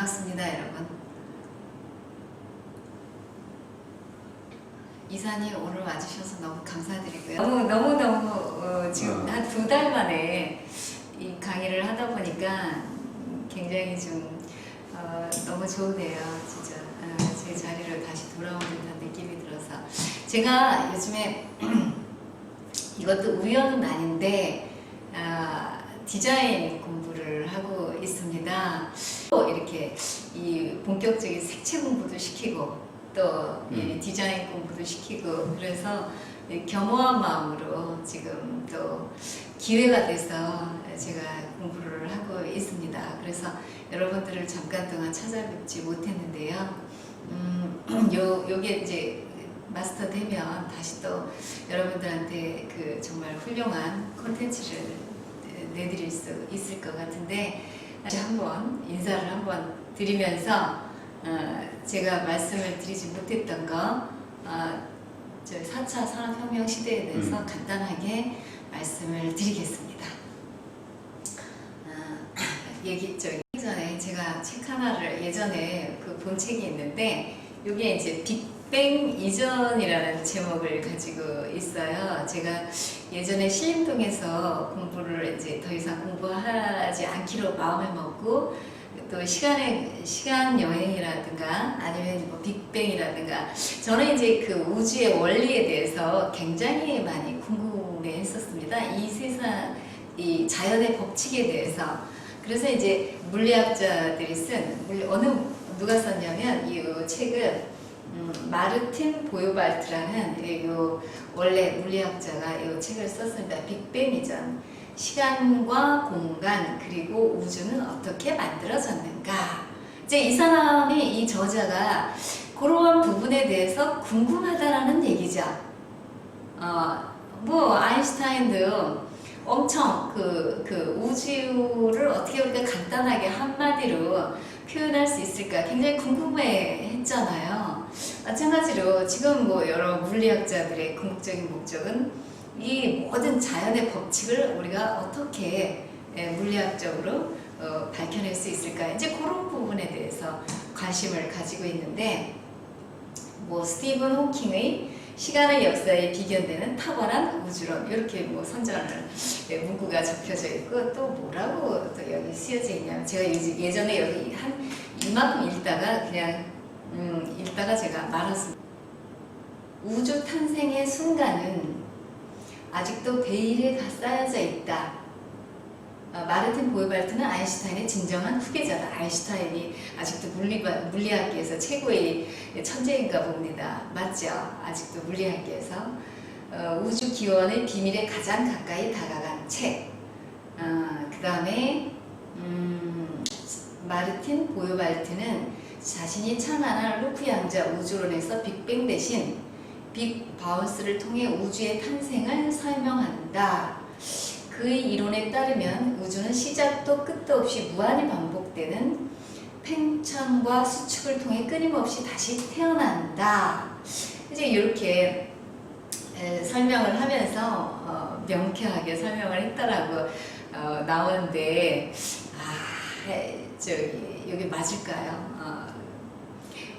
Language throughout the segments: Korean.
반갑습니다, 여러분. 이사님 오늘 와주셔서 너무 감사드리고요. 너무 너무 너무 어, 지금 어. 한두 달 만에 이 강의를 하다 보니까 굉장히 좀 어, 너무 좋으네요, 진짜. 어, 제 자리로 다시 돌아온 듯한 느낌이 들어서 제가 요즘에 이것도 우연은 아닌데 아, 디자인 공부를 하고 있습니다. 또 이렇게 이 본격적인 색채 공부도 시키고 또이 음. 디자인 공부도 시키고 그래서 이 겸허한 마음으로 지금 또 기회가 돼서 제가 공부를 하고 있습니다. 그래서 여러분들을 잠깐 동안 찾아뵙지 못했는데요. 음, 요 요게 이제 마스터 되면 다시 또 여러분들한테 그 정말 훌륭한 콘텐츠를 내드릴 수 있을 것 같은데 다시 한번 인사를 한번 드리면서 어, 제가 말씀을 드리지 못했던 거 어, 저 4차 산업혁명 시대에 대해서 음. 간단하게 말씀을 드리겠습니다. 어, 얘기 저기 전에 제가 책 하나를 예전에 그 본 책이 있는데 이게 이제 빅 뱅 이전이라는 제목을 가지고 있어요. 제가 예전에 신림동에서 공부를 이제 더 이상 공부하지 않기로 마음을 먹고 또 시간의 시간 여행이라든가 아니면 뭐 빅뱅이라든가 저는 이제 그 우주의 원리에 대해서 굉장히 많이 궁금해했었습니다. 이 세상 이 자연의 법칙에 대해서 그래서 이제 물리학자들이 쓴 어느 누가 썼냐면 이 책을 음, 마르틴 보요발트라는 이요 원래 물리학자가 이 책을 썼습니다. 빅뱅 이전 시간과 공간 그리고 우주는 어떻게 만들어졌는가 이제 이 사람이 이 저자가 그러한 부분에 대해서 궁금하다라는 얘기죠. 어, 뭐 아인슈타인도 엄청 그, 그 우주를 어떻게 우리가 간단하게 한마디로 표현할 수 있을까 굉장히 궁금해 했잖아요. 마찬가지로 지금 뭐 여러 물리학자들의 궁극적인 목적은 이 모든 자연의 법칙을 우리가 어떻게 예, 물리학적으로 어, 밝혀낼 수 있을까 이제 그런 부분에 대해서 관심을 가지고 있는데 뭐 스티븐 호킹의 시간의 역사에 비견되는 탁월한 우주론 이렇게 뭐 선전을 예, 문구가 적혀져 있고 또 뭐라고 또 여기 쓰여져 있냐면 제가 예전- 예전에 여기 한 이만큼 읽다가 그냥 음, 읽다가 제가 말았습니다. 우주 탄생의 순간은 아직도 베일에 가 쌓여져 있다. 어, 마르틴 보이발트는 아인슈타인의 진정한 후계자다. 아인슈타인이 아직도 물리, 물리학계에서 최고의 천재인가 봅니다. 맞죠? 아직도 물리학계에서 어, 우주 기원의 비밀에 가장 가까이 다가간 책. 그 다음에 음, 마르틴 보요발트는 자신이 창안한 루프 양자 우주론에서 빅뱅 대신 빅 바운스를 통해 우주의 탄생을 설명한다. 그의 이론에 따르면 우주는 시작도 끝도 없이 무한히 반복되는 팽창과 수축을 통해 끊임없이 다시 태어난다. 이제 이렇게 에, 설명을 하면서 어, 명쾌하게 설명을 했다라고 어, 나오는데 아 에, 저기 여기 맞을까요? 어,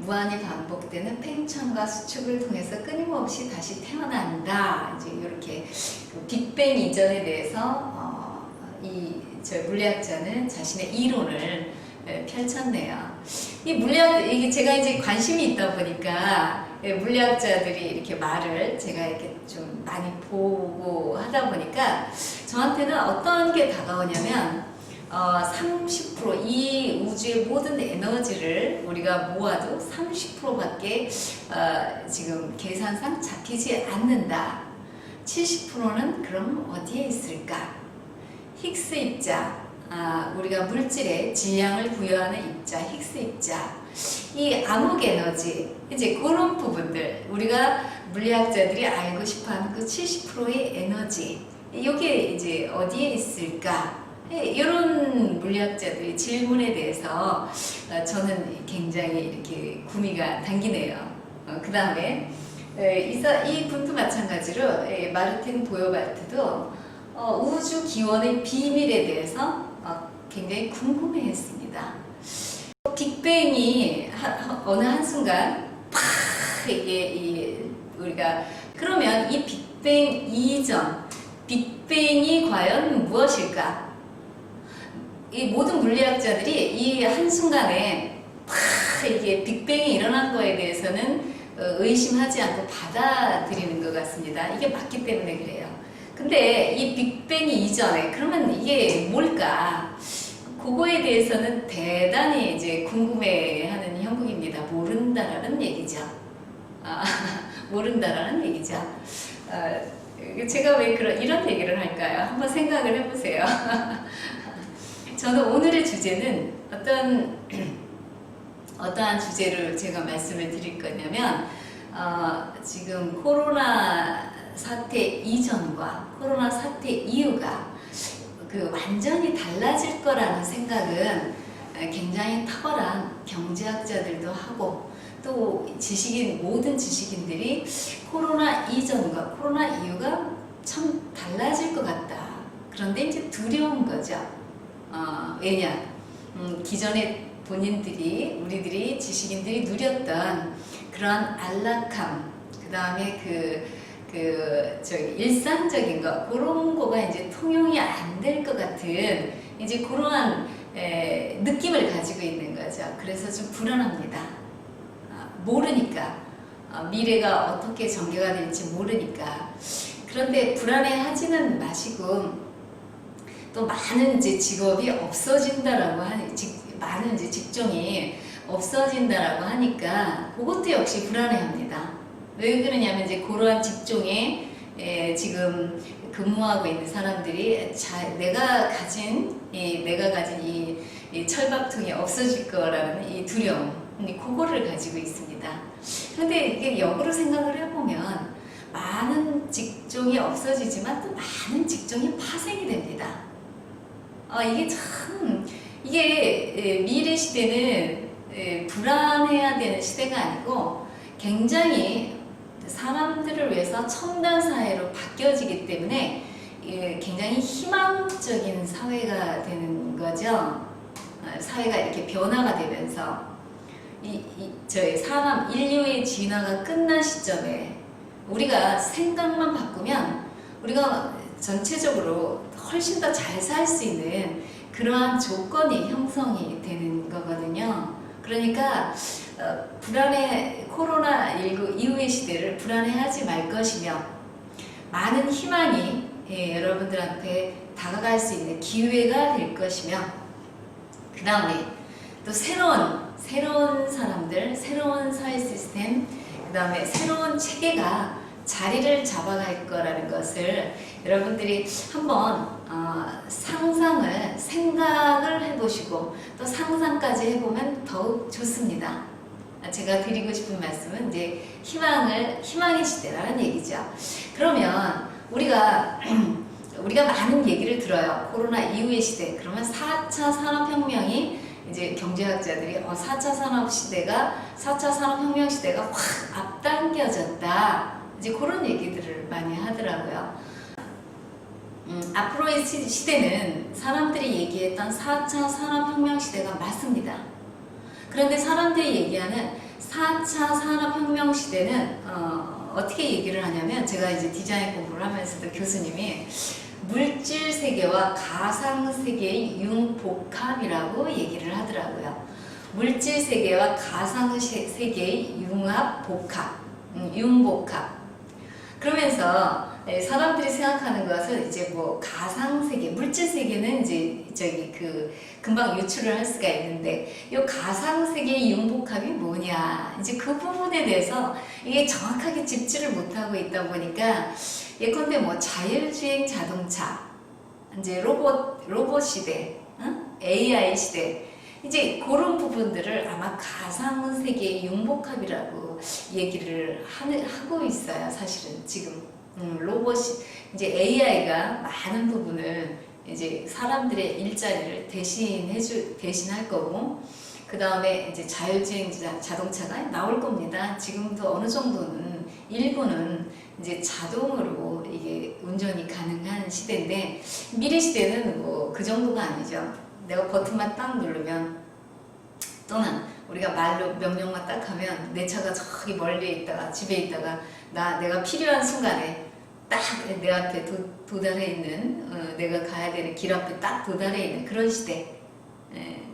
무한히 반복되는 팽창과 수축을 통해서 끊임없이 다시 태어난다. 이제 이렇게 그 빅뱅 이전에 대해서 어, 이저 물리학자는 자신의 이론을 에, 펼쳤네요. 이 물리학 이게 제가 이제 관심이 있다 보니까 예, 물리학자들이 이렇게 말을 제가 이렇게 좀 많이 보고 하다 보니까 저한테는 어떤 게 다가오냐면 어, 30%이 우주의 모든 에너지를 우리가 모아도 30%밖에 어, 지금 계산상 잡히지 않는다. 70%는 그럼 어디에 있을까? 힉스 입자, 아, 우리가 물질에 질량을 부여하는 입자, 힉스 입자, 이 암흑 에너지, 이제 그런 부분들, 우리가 물리학자들이 알고 싶어 하는 그 70%의 에너지, 이게 이제 어디에 있을까? 이런 물리학자들의 질문에 대해서 어, 저는 굉장히 이렇게 구미가 당기네요. 그 다음에 이 분도 마찬가지로 에, 마르틴 보요발트도 어, 우주 기원의 비밀에 대해서 어, 굉장히 궁금해했습니다. 빅뱅이 어느 한순간 팍 이게 이 우리가 그러면 이 빅뱅 이전 빅뱅이 과연 무엇일까? 이 모든 물리학자들이 이 한순간에 팍 이게 빅뱅이 일어난 거에 대해서는 어, 의심하지 않고 받아들이는 것 같습니다. 이게 맞기 때문에 그래요. 근데 이 빅뱅이 이전에 그러면 이게 뭘까? 그거에 대해서는 대단히 이제 궁금해하는 형국입니다. 모른다라는 얘기죠. 아, 모른다라는 얘기죠. 아, 제가 왜 그런 이런 얘기를 할까요? 한번 생각을 해보세요. 저는 오늘의 주제는 어떤 어떠한 주제를 제가 말씀을 드릴 거냐면 어, 지금 코로나 사태 이전과 코로나 사태 이후가 그 완전히 달라질 거라는 생각은 굉장히 탁월한 경제학자들도 하고 또 지식인 모든 지식인들이 코로나 이전과 코로나 이후가 참 달라질 것 같다. 그런데 이제 두려운 거죠. 어, 왜냐? 음, 기존에 본인들이 우리들이 지식인들이 누렸던 그런 안락함, 그 다음에 그, 그, 저기, 일상적인 거, 그런 거가 이제 통용이 안 될 것 같은 이제 그러한 에, 느낌을 가지고 있는 거죠. 그래서 좀 불안합니다. 아, 모르니까. 어, 미래가 어떻게 전개가 될지 모르니까. 그런데 불안해하지는 마시고 또 많은 이제 직업이 없어진다라고 하니, 직, 많은 이제 직종이 없어진다라고 하니까 그것도 역시 불안해합니다. 왜 그러냐면 이제 그러한 직종에 에, 지금 근무하고 있는 사람들이 자, 내가 가진 이 내가 가진 이, 이 철밥통이 없어질 거라는 이 두려움, 이 그거를 가지고 있습니다. 그런데 이게 역으로 생각을 해보면 많은 직종이 없어지지만 또 많은 직종이 파생이 됩니다. 아 이게 참 이게 예, 미래 시대는 예, 불안해야 되는 시대가 아니고 굉장히 사람들을 위해서 첨단 사회로 바뀌어지기 때문에 예, 굉장히 희망적인 사회가 되는 거죠. 아, 사회가 이렇게 변화가 되면서 이, 이 저희 사람 인류의 진화가 끝난 시점에 우리가 생각만 바꾸면 우리가 전체적으로 훨씬 더 잘 살 수 있는 그러한 조건이 형성이 되는 거거든요. 그러니까 어, 불안해 코로나19 이후의 시대를 불안해하지 말 것이며 많은 희망이 예, 여러분들한테 다가갈 수 있는 기회가 될 것이며 그 다음에 또 새로운 새로운 사람들, 새로운 사회 시스템, 그 다음에 새로운 체계가 자리를 잡아갈 거라는 것을 여러분들이 한번 어, 상상을 생각을 해보시고 또 상상까지 해보면 더욱 좋습니다. 제가 드리고 싶은 말씀은 이제 희망을 희망의 시대라는 얘기죠. 그러면 우리가 우리가 많은 얘기를 들어요. 코로나 이후의 시대. 그러면 4차 산업혁명이 이제 경제학자들이 어, 4차 산업 시대가 4차 산업혁명 시대가 확 앞당겨졌다. 이제 그런 얘기들을 많이 하더라고요. 음, 앞으로의 시- 시대는 사람들이 얘기했던 4차 산업혁명 시대가 맞습니다. 그런데 사람들이 얘기하는 4차 산업혁명 시대는 어, 어떻게 얘기를 하냐면 제가 이제 디자인 공부를 하면서도 교수님이 물질 세계와 가상 세계의 융복합이라고 얘기를 하더라고요. 물질 세계와 가상 세- 세계의 융합 복합, 음, 융복합. 그러면서 예, 사람들이 생각하는 것은 이제 뭐 가상 세계, 물질 세계는 이제 저기 그 금방 유출을 할 수가 있는데 이 가상 세계의 융복합이 뭐냐 이제 그 부분에 대해서 이게 정확하게 집지를 못하고 있다 보니까 예컨대 뭐 자율주행 자동차, 이제 로봇 로봇 시대, 응? AI 시대 이제 그런 부분들을 아마 가상 세계의 융복합이라고 얘기를 하는, 하고 있어요. 사실은 지금 음, 로봇이 이제 AI가 많은 부분을 이제 사람들의 일자리를 대신해주 대신할 거고 그 다음에 이제 자율주행 자- 자동차가 나올 겁니다. 지금도 어느 정도는 일부는 이제 자동으로 이게 운전이 가능한 시대인데 미래 시대는 뭐 그 정도가 아니죠. 내가 버튼만 딱 누르면 또는 우리가 말로 명령만 딱 하면 내 차가 저기 멀리 있다가 집에 있다가 나 내가 필요한 순간에 딱내 앞에 도, 도달해 있는 어, 내가 가야 되는 길 앞에 딱 도달해 있는 그런 시대. 예,